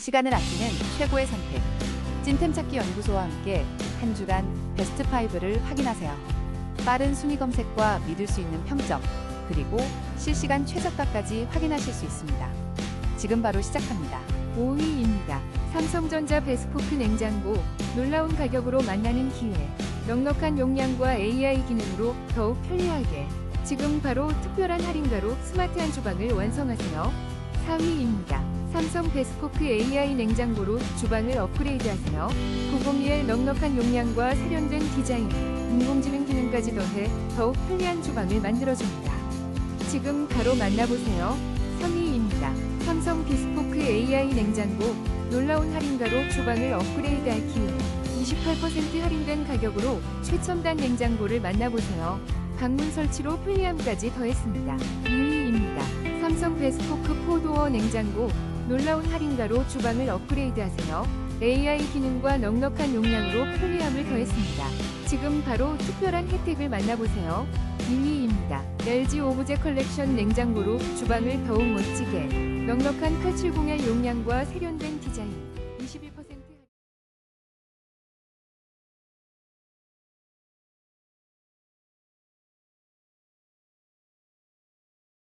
시간을 아끼는 최고의 선택. 찐템 찾기 연구소와 함께 한 주간 베스트 5를 확인하세요. 빠른 순위 검색과 믿을 수 있는 평점, 그리고 실시간 최저가까지 확인하실 수 있습니다. 지금 바로 시작합니다. 5위입니다. 삼성전자 베스포크 냉장고 놀라운 가격으로 만나는 기회 넉넉한 용량과 AI 기능으로 더욱 편리하게 지금 바로 특별한 할인가로 스마트한 주방을 완성하세요. 4위입니다. 삼성 베스포크 AI 냉장고로 주방을 업그레이드하세요. 901 넉넉한 용량과 세련된 디자인, 인공지능 기능까지 더해 더욱 편리한 주방을 만들어줍니다. 지금 바로 만나보세요. 3위입니다. 삼성 비스포크 AI 냉장고 놀라운 할인가로 주방을 업그레이드할 기회 28% 할인된 가격으로 최첨단 냉장고를 만나보세요. 방문 설치로 편리함까지 더했습니다. 2위입니다. 삼성 베스포크 포도어 냉장고 놀라운 할인가로 주방을 업그레이드하세요. AI 기능과 넉넉한 용량으로 편리함을 더했습니다. 지금 바로 특별한 혜택을 만나보세요. 1위입니다. LG 오브제 컬렉션 냉장고로 주방을 더욱 멋지게 넉넉한 870의 용량과 세련된 디자인 21%